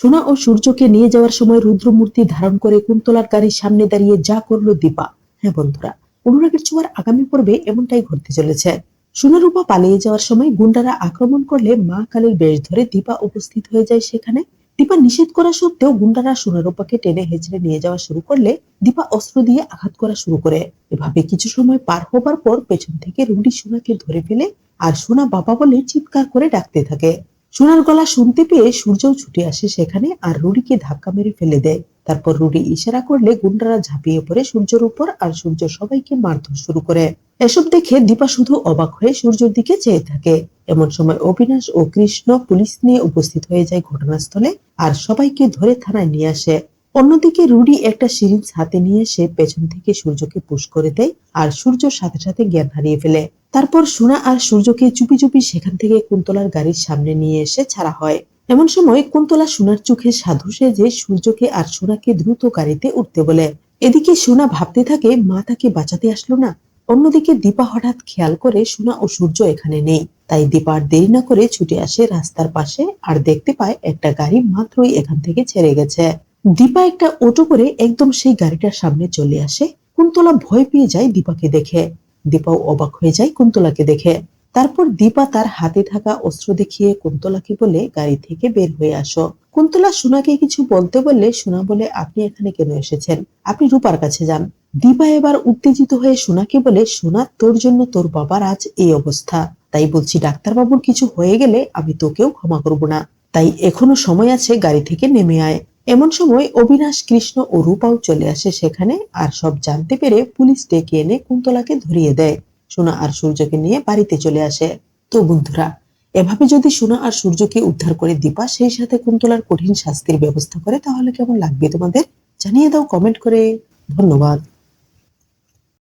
সোনা ও সূর্যকে নিয়ে যাওয়ার সময় রুদ্রমূর্তি ধারণ করে কুন্তলার গাড়ির সামনে দাঁড়িয়ে যা করল দীপা। হ্যাঁ বন্ধুরা, অনুরাগের ছোঁয়ার আগামী পর্বে এমনটাই ঘটতে চলেছে। সোনারূপা পালিয়ে যাওয়ার সময় গুন্ডারা আক্রমণ করলে মা কালীর বেশ ধরে দীপা উপস্থিত হয়ে যায় সেখানে। দীপা নিষেধ করা সত্ত্বেও গুন্ডারা সোনারূপাকে টেনে হেঁচড়ে নিয়ে যাওয়া শুরু করলে দীপা অস্ত্র দিয়ে আঘাত করা শুরু করে। এভাবে কিছু সময় পার হবার পর পেছন থেকে রুডি সোনাকে ধরে ফেলে আর সোনা বাবা বলে চিৎকার করে ডাকতে থাকে। সোনার গলা শুনতে পেয়ে সূর্যও ছুটে আসে সেখানে আর রুডিকে ধাক্কা মেরে ফেলে দেয়। তারপর রুডি ইশারা করলে গুন্ডারা ঝাঁপিয়ে পড়ে সূর্যের উপর আর সূর্য সবাইকে মারধর শুরু করে। এসব দেখে দীপা শুধু অবাক হয়ে সূর্যের দিকে চেয়ে থাকে। এমন সময় অবিনাশ ও কৃষ্ণ পুলিশ নিয়ে উপস্থিত হয়ে যায় ঘটনাস্থলে আর সবাইকে ধরে থানায় নিয়ে আসে। অন্যদিকে রুডি একটা সিরিঞ্জ হাতে নিয়ে এসে পেছন থেকে সূর্যকে পুশ করে দেয় আর সূর্য সাথে সাথে জ্ঞান হারিয়ে ফেলে। তারপর সোনা আর সূর্যকে চুপি চুপি সেখান থেকে কুন্তলার গাড়ির সামনে নিয়ে এসে ছাড়া হয়। এমন সময় কুন্তলা সোনার চোখে সাধু সেজে সূর্যকে আর সোনাকে দ্রুত গাড়িতে উঠতে বলে। এদিকে সোনা ভাবতে থাকে, মা তাকে বাঁচাতে আসলো না। অন্যদিকে দীপা হঠাৎ খেয়াল করে সোনা ও সূর্য এখানে নেই। তাই দীপা আর দেরি না করে ছুটে আসে রাস্তার পাশে আর দেখতে পায় একটা গাড়ি মাত্রই এখান থেকে ছেড়ে গেছে। দীপা একটা অটো করে একদম সেই গাড়িটার সামনে চলে আসে। কুন্তলা ভয় পেয়ে যায় দীপাকে দেখে। দীপাও অবাক হয়ে যায় কুন্তলাকে দেখে। তারপর দীপা তার হাতে থাকা অস্ত্র দেখিয়ে কুন্তলাকে বলে, গাড়ি থেকে বের হয়ে আসো। কুন্তলা সোনাকে কিছু বলতে বললে, সোনা বলে, আপনি এখানে কেন এসেছেন? আপনি রূপার কাছে যান। দীপা এবার উত্তেজিত হয়ে সোনাকে বলে, সোনা, তোর জন্য তোর বাবার আজ এই অবস্থা। তাই বলছি, ডাক্তারবাবুর কিছু হয়ে গেলে আমি তোকেও ক্ষমা করব না। তাই এখনও সময় আছে, গাড়ি থেকে নেমে আয়। এমন সময় অবিনাশ কৃষ্ণ ও রূপাও চলে আসে সেখানে, আর সব জানতে পেরে পুলিশ ডেকে এনে কুন্তলাকে ধরিয়ে দেয়। সোনা আর সূর্যকে নিয়ে বাড়িতে চলে আসে। তো বন্ধুরা, এভাবে যদি সোনা আর সূর্যকে উদ্ধার করে দীপা, সেই সাথে কুন্তলার কঠিন শাস্তির ব্যবস্থা করে, তাহলে কেমন লাগবে তোমাদের? জানিয়ে দাও কমেন্ট করে। ধন্যবাদ।